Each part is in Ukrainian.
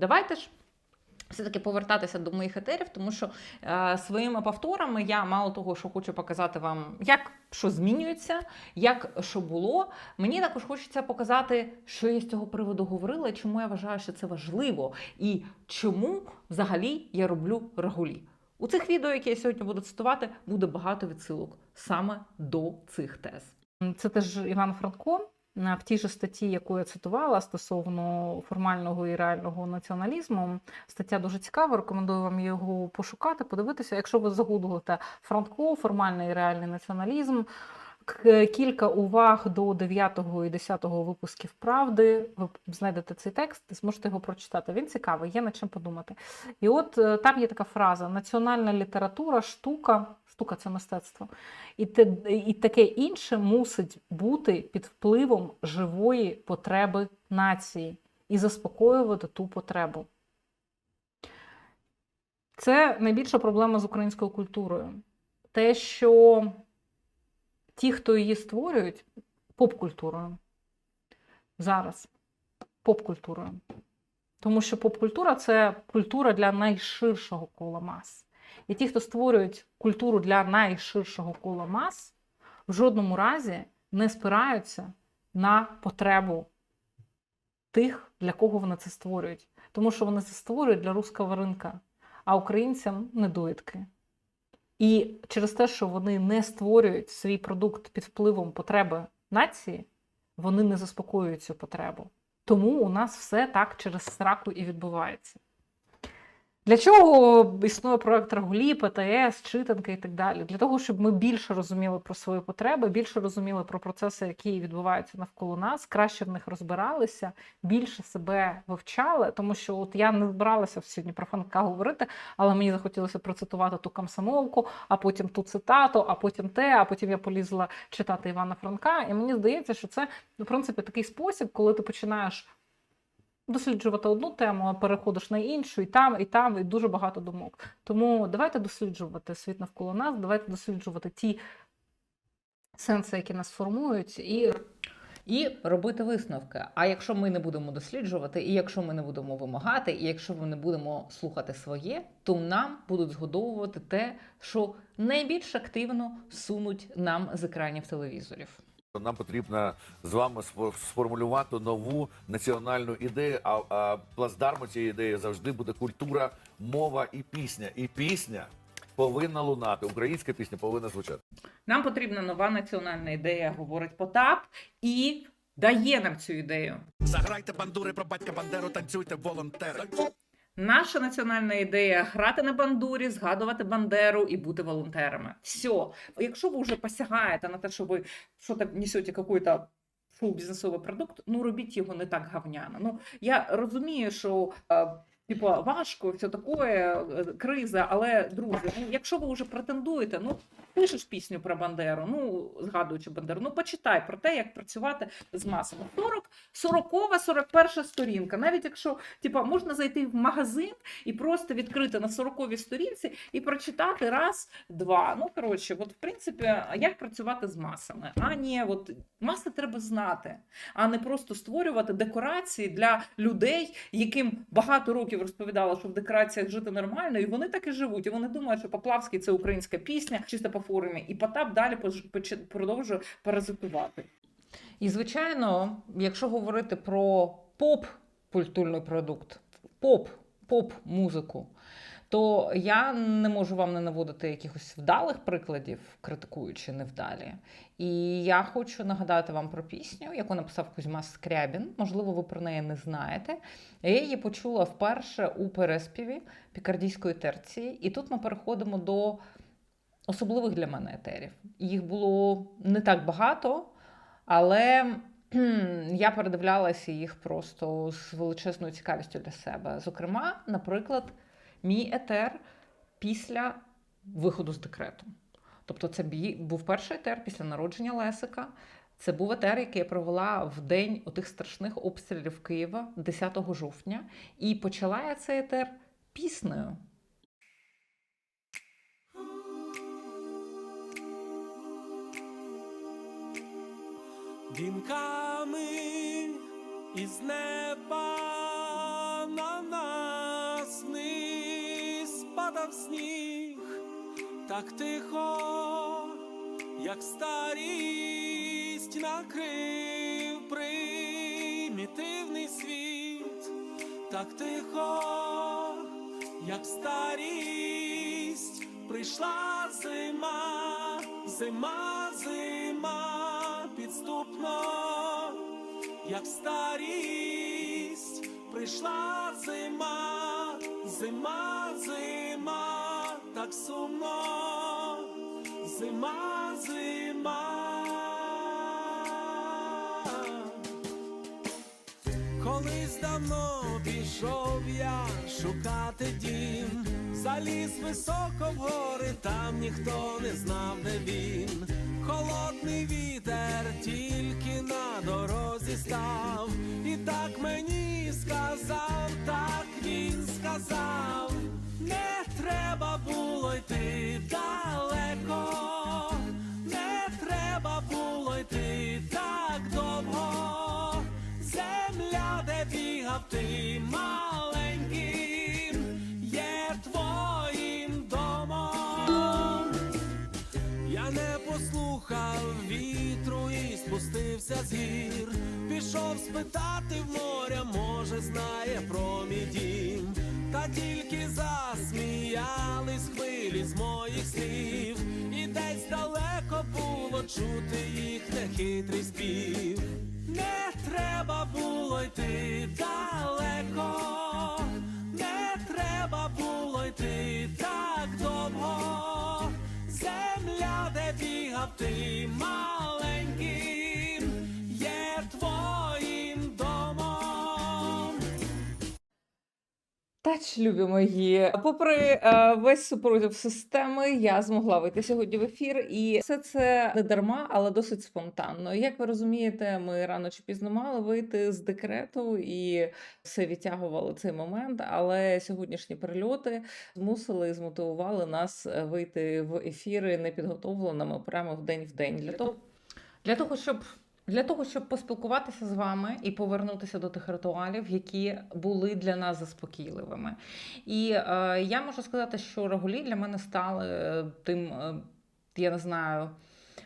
давайте ж. Все-таки повертатися до моїх етерів, тому що е, своїми повторами я мало того, що хочу показати вам, як що змінюється, як що було. Мені також хочеться показати, що я з цього приводу говорила, чому я вважаю, що це важливо, і чому взагалі я роблю регулі. У цих відео, які я сьогодні буду цитувати, буде багато відсилок саме до цих тез. Це теж Іван Франко в тій же статті, яку я цитувала стосовно формального і реального націоналізму. Стаття дуже цікава. Рекомендую вам його пошукати, подивитися. Якщо ви загуглите Франко, формальний і реальний націоналізм. Кілька уваг до 9 і 10 випусків правди. Ви знайдете цей текст зможете його прочитати. Він цікавий, є над чим подумати. І от е, там є така фраза: національна література, штука, штука це мистецтво. І, те, і таке інше мусить бути під впливом живої потреби нації і заспокоювати ту потребу. Це найбільша проблема з українською культурою. Те, що ті, хто її створюють, поп-культурою. Зараз поп-культурою. Тому що поп-культура це культура для найширшого кола мас. І ті, хто створюють культуру для найширшого кола мас, в жодному разі не спираються на потребу тих, для кого вони це створюють. Тому що вони це створюють для руського ринка, а українцям недоїдки. І через те, що вони не створюють свій продукт під впливом потреби нації, вони не заспокоюють цю потребу. Тому у нас все так через сраку і відбувається. Для чого існує проект Регулі, ПТС, читанки і так далі? Для того, щоб ми більше розуміли про свої потреби, більше розуміли про процеси, які відбуваються навколо нас, краще в них розбиралися, більше себе вивчали. Тому що от я не збиралася сьогодні про Франка говорити, але мені захотілося процитувати ту комсомолку, а потім ту цитату, а потім те, а потім я полізла читати Івана Франка. І мені здається, що це в принципі такий спосіб, коли ти починаєш досліджувати одну тему, а переходиш на іншу, і там, і там, і дуже багато думок. Тому давайте досліджувати світ навколо нас, давайте досліджувати ті сенси, які нас формують, і І робити висновки. А якщо ми не будемо досліджувати, і якщо ми не будемо вимагати, і якщо ми не будемо слухати своє, то нам будуть згодовувати те, що найбільш активно сунуть нам з екранів телевізорів. Нам потрібно з вами сформулювати нову національну ідею. А, а плацдармом цієї ідеї завжди буде культура, мова і пісня. І пісня повинна лунати. Українська пісня повинна звучати. Нам потрібна нова національна ідея, говорить Потап, і дає нам цю ідею. Заграйте бандури про батька Бандеру, танцюйте волонтери. Наша національна ідея грати на бандурі, згадувати бандеру і бути волонтерами. Все. Якщо ви вже посягаєте на те, що ви що то несете якийсь шоу-бізнесовий продукт, ну робіть його не так гавняно. Ну я розумію, що. е, Типу, важко, все таке, е, криза, але друзі, ну якщо ви вже претендуєте, ну пишеш пісню про Бандеру, ну згадуючи Бандеру, ну почитай про те, як працювати з масами. 40, 40 41 сторінка. Навіть якщо типу, можна зайти в магазин і просто відкрити на 40 сторінці і прочитати раз, два. Ну коротше, от в принципі, як працювати з масами? А ні, от маси треба знати, а не просто створювати декорації для людей, яким багато років розповідала, що в декораціях жити нормально, і вони так і живуть. І вони думають, що Поплавський це українська пісня, чисто по формі, і Потап далі продовжує паразитувати. І звичайно, якщо говорити про поп культурний продукт, поп, поп-музику, то я не можу вам не наводити якихось вдалих прикладів, критикуючи невдалі. І я хочу нагадати вам про пісню, яку написав Кузьма Скрябін. Можливо, ви про неї не знаєте. Я її почула вперше у переспіві пікардійської терції, і тут ми переходимо до особливих для мене етерів. Їх було не так багато, але я передивлялася їх просто з величезною цікавістю для себе. Зокрема, наприклад, мій етер після виходу з декрету. Тобто, це був перший етер після народження Лесика. Це був етер, який я провела в день отих страшних обстрілів Києва 10 жовтня. І почала я цей етер піснею. Вінками із неба на нас падав сніг, так тихо, як старість накрив примітивний світ, так тихо, як старість, прийшла зима, зима, підступно, як старість, прийшла зима, зима, зима, так сумно, зима, зима. Колись давно пішов я шукати дім, заліз високо в гори, там ніхто не знав, де він. Холодний вітер тільки на дорозі став, і так мені сказав, так він сказав, не треба було йти далеко, не треба було йти так довго. Земля, де бігав ти маленьким, спустився з гір. Пішов спитати в моря, може, знає про мій дім. Та тільки засміялись хвилі з моїх слів, і десь далеко було чути їх нехитрий спів. Не треба було йти далеко, не треба було йти так довго. Земля, де бігав ти маленьким, Тач, любі мої. Попри е, весь супротив системи, я змогла вийти сьогодні в ефір, і все це не дарма, але досить спонтанно. Як ви розумієте, ми рано чи пізно мали вийти з декрету і все відтягували цей момент. Але сьогоднішні прильоти змусили і змотивували нас е, вийти в ефіри непідготовленими прямо в день в день. Для того, для того, щоб для того, щоб поспілкуватися з вами і повернутися до тих ритуалів, які були для нас заспокійливими. І е, я можу сказати, що рагулі для мене стали е, тим, е, я не знаю.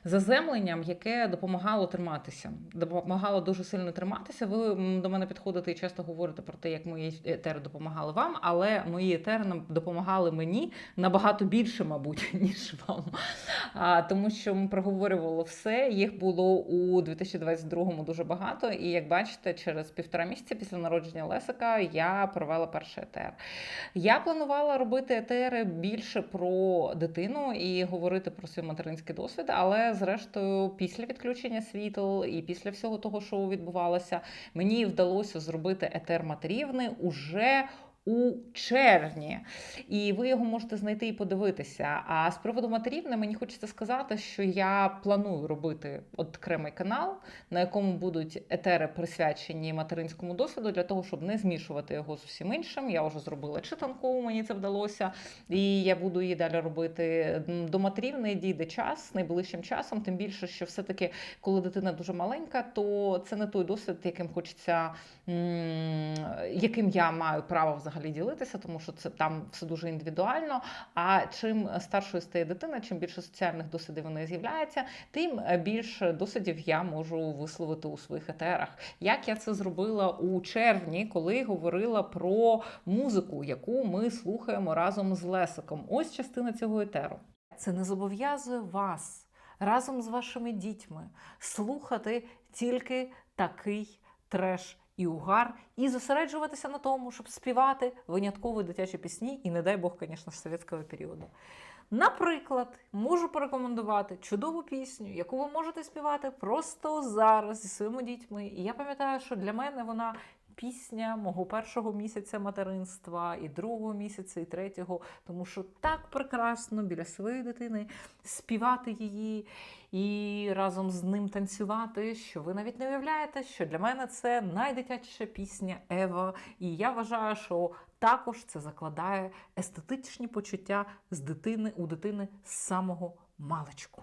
Заземленням, яке допомагало триматися, допомагало дуже сильно триматися. Ви до мене підходите і часто говорите про те, як мої етери допомагали вам, але мої етери допомагали мені набагато більше, мабуть, ніж вам. А, тому що ми проговорювали все. Їх було у 2022-му дуже багато. І як бачите, через півтора місяця після народження Лесика я провела перший етер. Я планувала робити етери більше про дитину і говорити про свій материнський досвід, але зрештою, після відключення світл і після всього того, що відбувалося, мені вдалося зробити етер матерівни уже. У червні, і ви його можете знайти і подивитися. А з приводу матерівни мені хочеться сказати, що я планую робити окремий канал, на якому будуть етери присвячені материнському досвіду, для того, щоб не змішувати його з усім іншим. Я вже зробила читанку, мені це вдалося, і я буду її далі робити. До матерівни дійде час найближчим часом, тим більше, що все-таки, коли дитина дуже маленька, то це не той досвід, яким хочеться, яким я маю право взагалі ділитися, тому що це там все дуже індивідуально. А чим старшою стає дитина, чим більше соціальних досвідів неї з'являється, тим більше досвідів я можу висловити у своїх етерах. Як я це зробила у червні, коли говорила про музику, яку ми слухаємо разом з Лесиком. Ось частина цього етеру. Це не зобов'язує вас разом з вашими дітьми слухати тільки такий треш і угар, і зосереджуватися на тому, щоб співати винятково дитячі пісні, і не дай Бог, звісно совєтського періоду. Наприклад, можу порекомендувати чудову пісню, яку ви можете співати просто зараз зі своїми дітьми. І я пам'ятаю, що для мене вона пісня мого першого місяця материнства, і другого місяця, і третього, тому що так прекрасно біля своєї дитини співати її і разом з ним танцювати, що ви навіть не уявляєте, що для мене це найдитячіша пісня Ева. І я вважаю, що також це закладає естетичні почуття з дитини у дитини з самого маличку.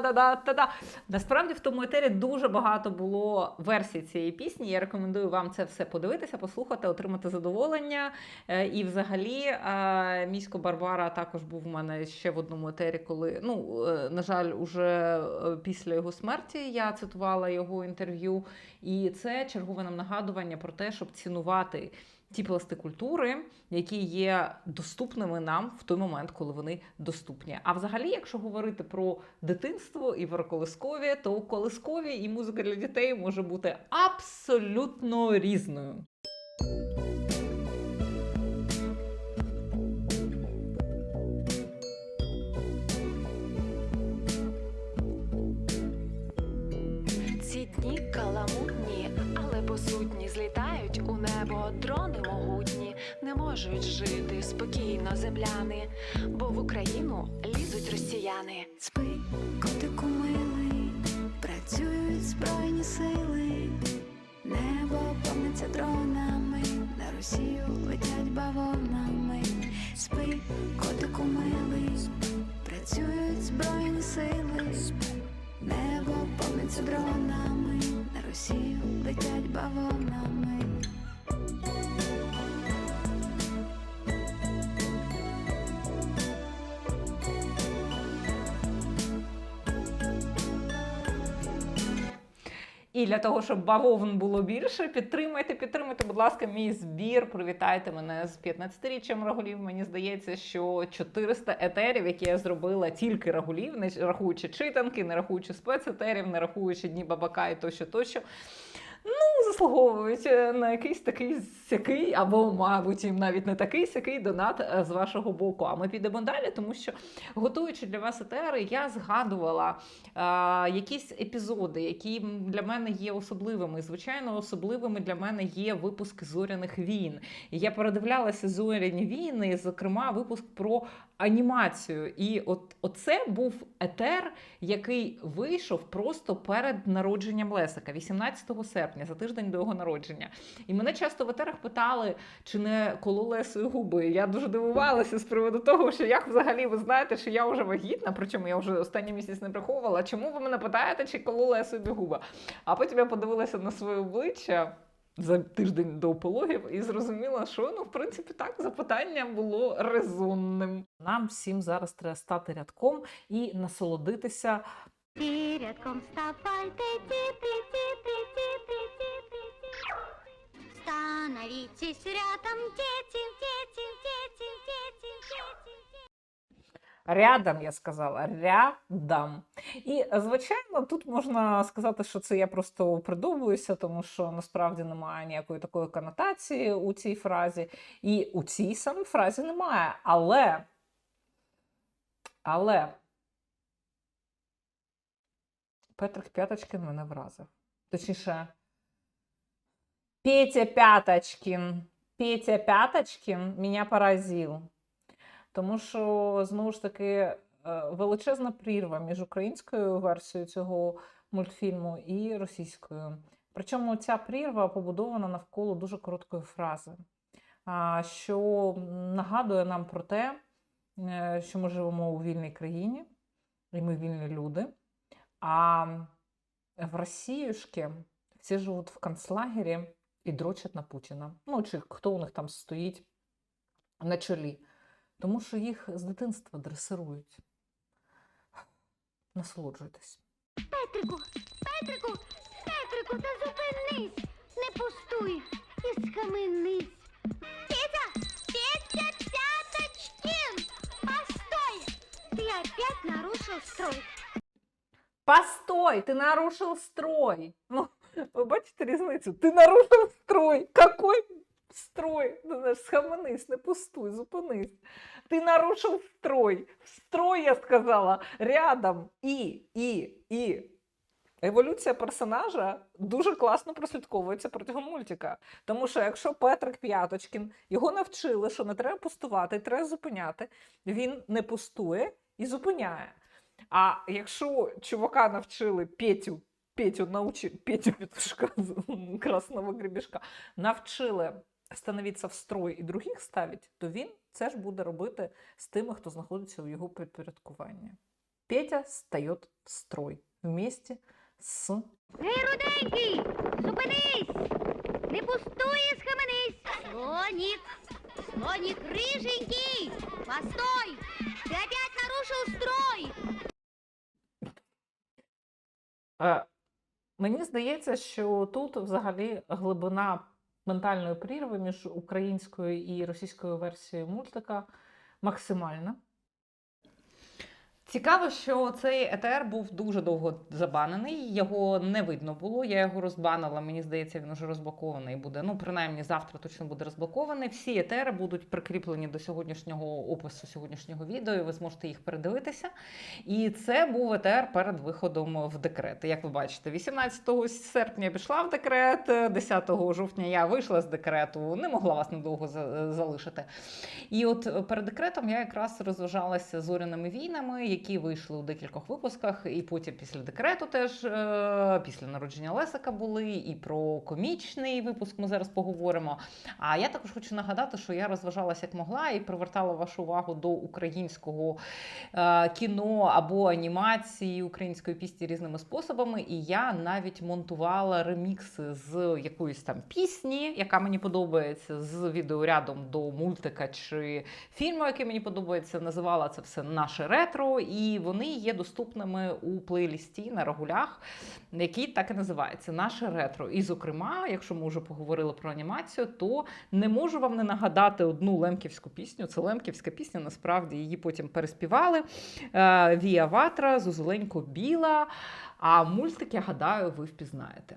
да да та да Насправді в тому етері дуже багато було версій цієї пісні. Я рекомендую вам це все подивитися, послухати, отримати задоволення. Е, І взагалі е, місько Барбара також був у мене ще в одному етері, коли ну е, на жаль, уже після його смерті я цитувала його інтерв'ю. І це чергове нам нагадування про те, щоб цінувати ті пласти культури, які є доступними нам в той момент, коли вони доступні. А взагалі, якщо говорити про дитинство і про колискові, то колискові і музика для дітей може бути абсолютно різною. Ці дні каламутні, але по сутні злітають у небо дрони могутні, не можуть жити спокійно земляни, бо в Україну лізуть росіяни. Спи, котику милий, працюють збройні сили, небо повниться дронами, на Росію летять бавовнами. Спи, котику милий, працюють збройні сили, небо повниться дронами, на Росію летять бавовнами. І для того, щоб бавовн було більше, підтримайте, підтримайте, будь ласка, мій збір. Привітайте мене з 15-річчям рагулів. Мені здається, що 400 етерів, які я зробила тільки рагулів, не рахуючи читанки, не рахуючи спецетерів, не рахуючи дні бабака і тощо, тощо. Ну, заслуговують е, на якийсь такий сякий, або, мабуть, їм навіть не такий сякий донат е, з вашого боку. А ми підемо далі, тому що готуючи для вас етери, я згадувала е, якісь епізоди, які для мене є особливими. Звичайно, особливими для мене є випуски зоряних війн. Я передивлялася зоряні війни, зокрема, випуск про анімацію. І от оце був етер, який вийшов просто перед народженням Лесика, 18 серпня, за тиждень до його народження. І мене часто в етерах питали, чи не коло Лесою губи. Я дуже дивувалася з приводу того, що як взагалі ви знаєте, що я вже вагітна, причому я вже останній місяць не приховувала. Чому ви мене питаєте, чи коло Лесою губа? А потім я подивилася на своє обличчя. За тиждень до пологів і зрозуміла, що ну в принципі так запитання було резонним. Нам всім зараз треба стати рядком і насолодитися Всі рядком вставайте, діти, діти, діти, діти, діти. Становитесь рядом, дети, дети, дети, дети, дети. Рядом, я сказала, рядом. І, звичайно, тут можна сказати, що це я просто придумуюся, тому що насправді немає ніякої такої конотації у цій фразі. І у цій самій фразі немає. Але, але Петрик П'яточкин мене вразив. Точніше, Петя П'яточкин. Петя П'яточкин мене поразив. Тому що, знову ж таки, е, величезна прірва між українською версією цього мультфільму і російською. Причому ця прірва побудована навколо дуже короткої фрази, що нагадує нам про те, е, що ми живемо у вільній країні, і ми вільні люди. А в Росіюшки всі живуть в концлагері і дрочать на Путіна. Ну, чи хто у них там стоїть на чолі. Тому що їх з дитинства дресирують. Насолоджуйтесь. Петрику, Петрику, Петрику, та зупинись, не пустуй і схаменись. Петя, Петя, Пяточкин, постой! Ты опять нарушил строй. Постой, ти нарушив строй. Ну, ви бачите різницю? Ти нарушив строй. Какой строй? Ну, схаменись, не пустуй, зупинись. Ти нарушив строй. Строй, я сказала, рядом. І, і, і. Еволюція персонажа дуже класно прослідковується протягом мультика. Тому що якщо Петрик П'яточкін його навчили, що не треба пустувати, треба зупиняти, він не пустує і зупиняє. А якщо чувака навчили Петю, Петю научи, Петю Петушка красного гребешка, навчили становитися в строй і других ставить, то він це ж буде робити з тими, хто знаходиться у його підпорядкуванні. Петя стає в строй вместе з Гей, руденький, зупинись! Не пустуй і схаменись! Слонік, слонік рыженький, постой! Ты опять нарушил строй! Е, Мені здається, що тут взагалі глибина ментальної прірви між українською і російською версією мультика максимальна. Цікаво, що цей ЕТР був дуже довго забанений, його не видно було. Я його розбанила. Мені здається, він уже розблокований буде. Ну, принаймні, завтра точно буде розблокований. Всі ЕТРи будуть прикріплені до сьогоднішнього опису сьогоднішнього відео, і ви зможете їх передивитися. І це був ЕТР перед виходом в декрет. Як ви бачите, 18 серпня я пішла в декрет, 10 жовтня я вийшла з декрету, не могла вас надовго залишити. І от перед декретом я якраз розважалася зоряними війнами, які вийшли у декількох випусках, і потім після декрету теж е, після народження Лесика були, і про комічний випуск ми зараз поговоримо. А я також хочу нагадати, що я розважалася як могла і привертала вашу увагу до українського е, кіно або анімації української пісні різними способами. І я навіть монтувала ремікси з якоїсь там пісні, яка мені подобається, з відеорядом до мультика чи фільму, який мені подобається. Називала це все наше ретро, і вони є доступними у плейлісті на регулях, який так і називається Наше ретро. І, зокрема, якщо ми вже поговорили про анімацію, то не можу вам не нагадати одну лемківську пісню. Це лемківська пісня, насправді її потім переспівали. Е, Вія Ватра, Зозуленько Біла. А мультик, я гадаю, ви впізнаєте.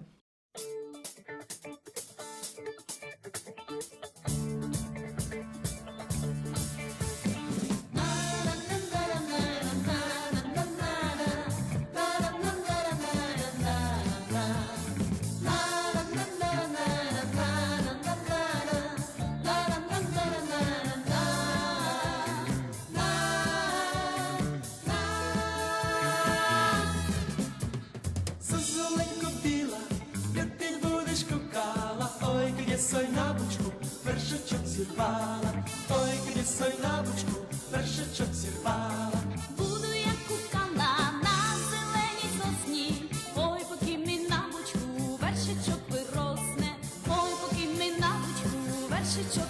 是错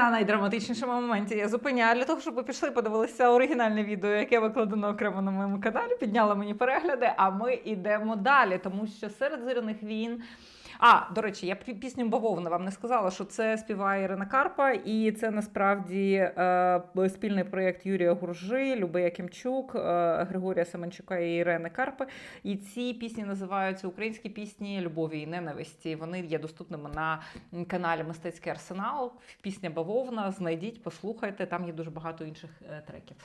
на найдраматичнішому моменті я зупиняю для того, щоб ви пішли подивилися оригінальне відео, яке викладено окремо на моєму каналі. Підняло мені перегляди. А ми йдемо далі, тому що серед зоряних війн. А, до речі, я пі- пісню Бавовна вам не сказала, що це співає Ірина Карпа, і це насправді е, спільний проєкт Юрія Гуржи, Люби Якимчук, е, Григорія Семенчука і Ірини Карпи. І ці пісні називаються Українські пісні любові і ненависті. Вони є доступними на каналі Мистецький арсенал. Пісня Бавовна. Знайдіть, послухайте. Там є дуже багато інших е, треків.